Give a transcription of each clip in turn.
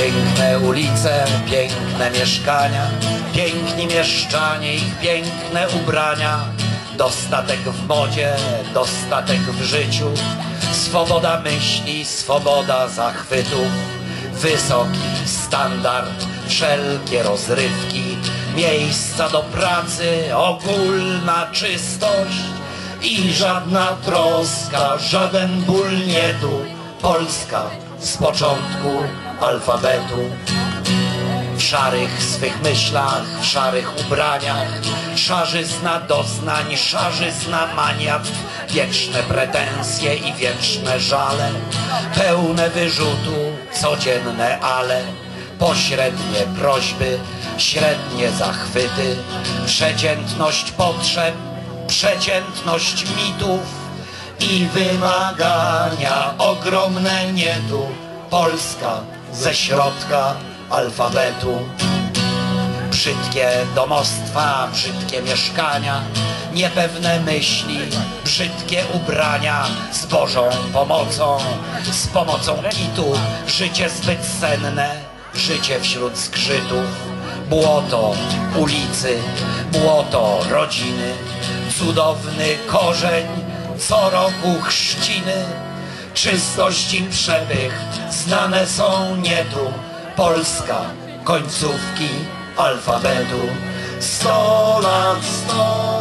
Piękne ulice, piękne mieszkania, piękni mieszczanie, ich piękne ubrania. Dostatek w modzie, dostatek w życiu, swoboda myśli, swoboda zachwytów, wysoki standard, wszelkie rozrywki, miejsca do pracy, ogólna czystość i żadna troska, żaden ból nie tu. Polska z początku alfabetu. W szarych swych myślach, w szarych ubraniach, szarzyzna doznań, szarzyzna maniat, wieczne pretensje i wieczne żale, pełne wyrzutu, codzienne ale, pośrednie prośby, średnie zachwyty, przeciętność potrzeb, przeciętność mitów i wymagania ogromne nie tu. Polska ze środka alfabetu. Brzydkie domostwa, brzydkie mieszkania, niepewne myśli, brzydkie ubrania z Bożą pomocą, z pomocą kitu, życie zbyt senne, życie wśród zgrzytów, błoto ulicy, błoto rodziny, cudowny korzeń, co roku chrzciny, czystość i przepych, znane są nie tu, Polska, końcówki alfabetu. Sto lat, sto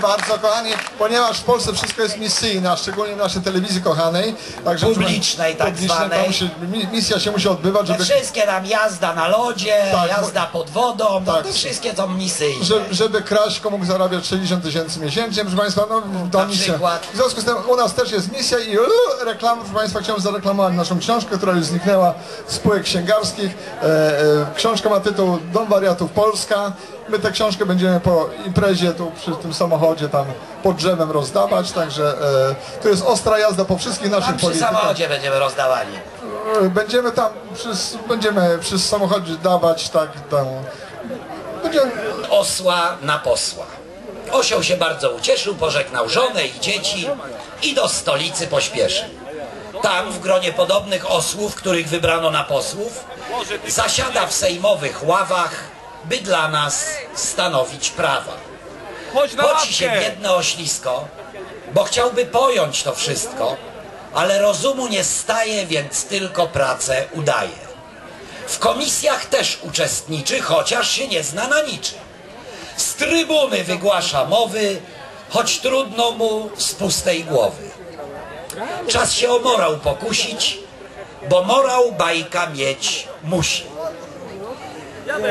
Dziękuję bardzo, kochani, ponieważ w Polsce wszystko jest misyjne, szczególnie w naszej telewizji kochanej. Także Publicznej tak publicznej, zwanej. to mi- misja się musi odbywać, Te żeby, wszystkie tam jazda na lodzie, Tak, jazda pod wodą, no tak. te wszystkie są misyjne. żeby, żeby Kraśko mógł zarabiać 60 tysięcy miesięcznie, proszę Państwa, no to Na misja. przykład. W związku z tym u nas też jest misja i uh, reklama, proszę Państwa, chciałem zareklamować naszą książkę, która już zniknęła z spółek księgarskich. E, e, książka ma tytuł Dom Wariatów Polska. My tę książkę będziemy po imprezie tu przy tym samochodzie tam pod drzewem rozdawać, także e, to jest ostra jazda po wszystkich naszych Tam przy politykach. samochodzie będziemy rozdawali. E, Będziemy tam przy, będziemy przy samochodzie dawać tak tam. Będziemy, Osła na posła. Osioł się bardzo ucieszył, pożegnał żonę i dzieci i do stolicy pośpieszył. Tam w gronie podobnych osłów, których wybrano na posłów, zasiada w sejmowych ławach, by dla nas stanowić prawa. Poci się biedne oślisko, bo chciałby pojąć to wszystko, ale rozumu nie staje, więc tylko pracę udaje. W komisjach też uczestniczy, chociaż się nie zna na niczym. Z trybuny wygłasza mowy, choć trudno mu z pustej głowy. Czas się o morał pokusić, bo morał bajka mieć musi.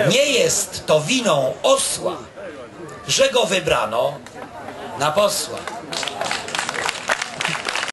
Nie jest to winą osła, że go wybrano na posła.